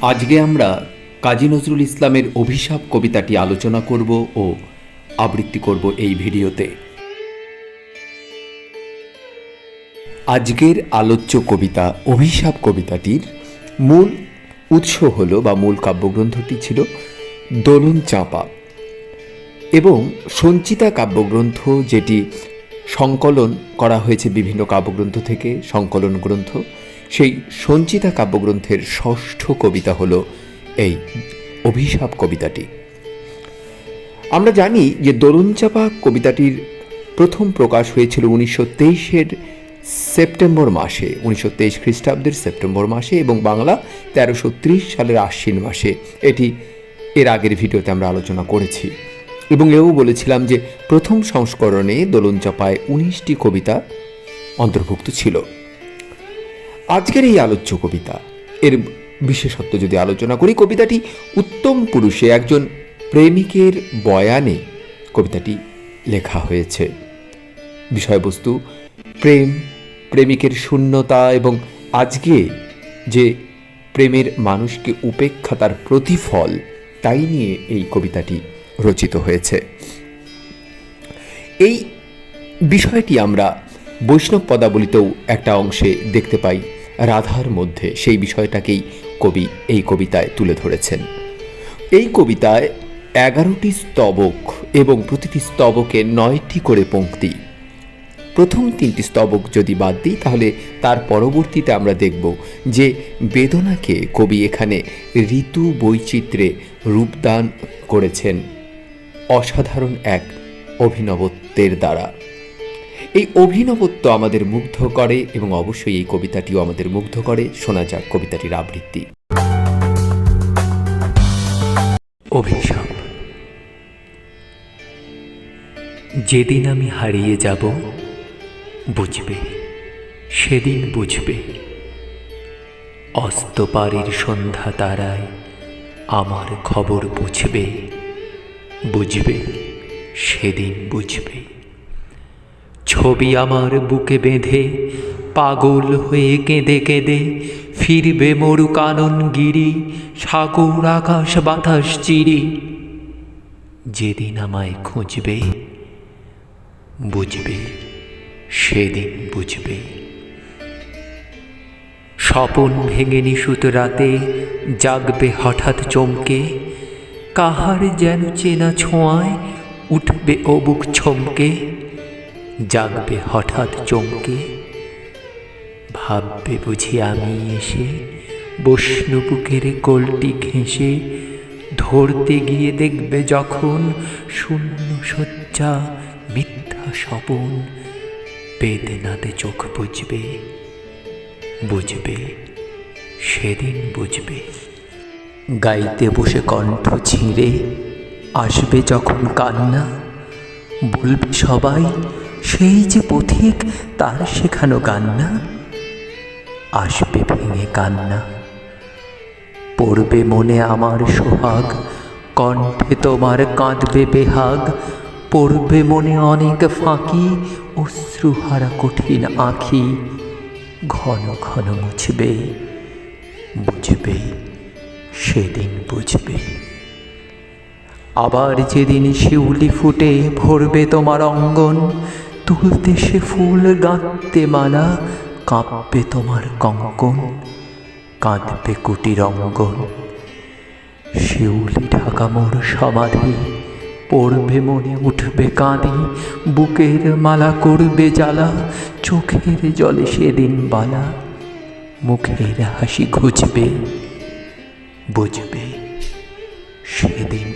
আজকে আমরা কাজী নজরুল ইসলামের অভিশাপ কবিতাটি আলোচনা করব ও আবৃত্তি করব এই ভিডিওতে। আজকের আলোচ্য কবিতা, অভিশাপ কবিতাটির মূল উৎস হল বা মূল কাব্যগ্রন্থটি ছিল দোলন চাঁপা এবং সঞ্চিতা কাব্যগ্রন্থ যেটি সংকলন করা হয়েছে বিভিন্ন কাব্যগ্রন্থ থেকে, সংকলন গ্রন্থ সেই সঞ্চিতা কাব্যগ্রন্থের ষষ্ঠ কবিতা হলো এই অভিশাপ কবিতাটি। আমরা জানি যে দরুণচাপা কবিতাটির প্রথম প্রকাশ হয়েছিল উনিশশো তেইশের সেপ্টেম্বর মাসে, উনিশশো তেইশ খ্রিস্টাব্দের সেপ্টেম্বর মাসে এবং বাংলা তেরোশো ত্রিশ সালের আশ্বিন মাসে। এটি এর আগের ভিডিওতে আমরা আলোচনা করেছি। এবং এও বলেছিলাম যে প্রথম সংস্করণে দোলন চাপায় উনিশটি কবিতা অন্তর্ভুক্ত ছিল। আজকের এই আলোচ্য কবিতা। এর বিশেষত্ব যদি আলোচনা করি, কবিতাটি উত্তম পুরুষে একজন প্রেমিকের বয়ানে কবিতাটি লেখা হয়েছে। বিষয়বস্তু, প্রেম, প্রেমিকের শূন্যতা এবং আজকে যে প্রেমের মানুষকে উপেক্ষা তার প্রতিফল, তাই নিয়ে এই কবিতাটি রচিত হয়েছে। এই বিষয়টি আমরা বৈষ্ণব পদাবলিতেও একটা অংশে দেখতে পাই। রাধার মধ্যে সেই বিষয়টাকেই কবি, এই কবিতায় তুলে ধরেছেন। এই কবিতায় এগারোটি স্তবক এবং প্রতিটি স্তবকে নয়টি করে পংক্তি প্রথম তিনটি স্তবক যদি বাদ দিই, তাহলে তার পরবর্তীতে আমরা দেখব যে বেদনাকে কবি এখানে ঋতু বৈচিত্র্যে রূপদান করেছেন। অসাধারণ এক অভিনবত্বের দ্বারা। এই অভিনবত্ব আমাদের মুগ্ধ করে এবং অবশ্যই এই কবিতাটিও আমাদের মুগ্ধ করে। শোনা যাক কবিতাটির আবৃত্তি। অভিশাপ। যেদিন আমি হারিয়ে যাব, বুঝবে, সেদিন বুঝবে। অস্তপারের সন্ধ্যা তারায় আমার খবর বুঝবে বুঝবে, সেদিন বুঝবে। ছবি আমার বুকে বেঁধে, পাগল হয়ে কেঁদে কেঁদে ফিরবে মরু কানন গিরি, সাগর আকাশ বাতাস চিরি। যেদিন আমায় খুঁজবে, বুঝবে, সেদিন বুঝবে। স্বপন ভেঙে নিশুত রাতে জাগবে হঠাৎ চমকে, কাহার যেন চেনা ছোঁয়ায় উঠবে অবুক ছমকে। জাগবে হঠাৎ চমকে। ভাববে বুঝি আমি এসে বৈষ্ণবুকের কোলটি ঘেঁষে ধরতে গিয়ে দেখবে যখন শূন্য শয্যা মিথ্যা স্বপন বেদনাতে চোখ বুঝবে। বুঝবে, সেদিন বুঝবে। গাইতে বসে কণ্ঠ ছিঁড়ে, আসবে যখন কান্না, বলবে সবাই সেই যে পথিক, তার শেখানো কান্না? আসবে ভেঙে কান্না। পড়বে মনে আমার সোহাগ, কণ্ঠে তোমার কাঁদবে বেহাগ। পড়বে মনে অনেক ফাঁকি, অশ্রুহারা কঠিন আঁখি। ঘন ঘন মুছবে, বুঝবে, সেদিন বুঝবে। আবার যেদিন শিউলি ফুটে ভরবে তোমার অঙ্গন তুলতে সে ফুল গাঁথতে মালা, কাঁপবে তোমার কঙ্কন, কাঁদবে কুটির অঙ্গন। শিউলি ঢাকা মোর সমাধি, পড়বে মনে উঠবে কাঁদি বুকের মালা করবে জ্বালা, চোখের জলে সেদিন বালা, মুখের হাসি ঘুচবে, বুঝবে সেদিন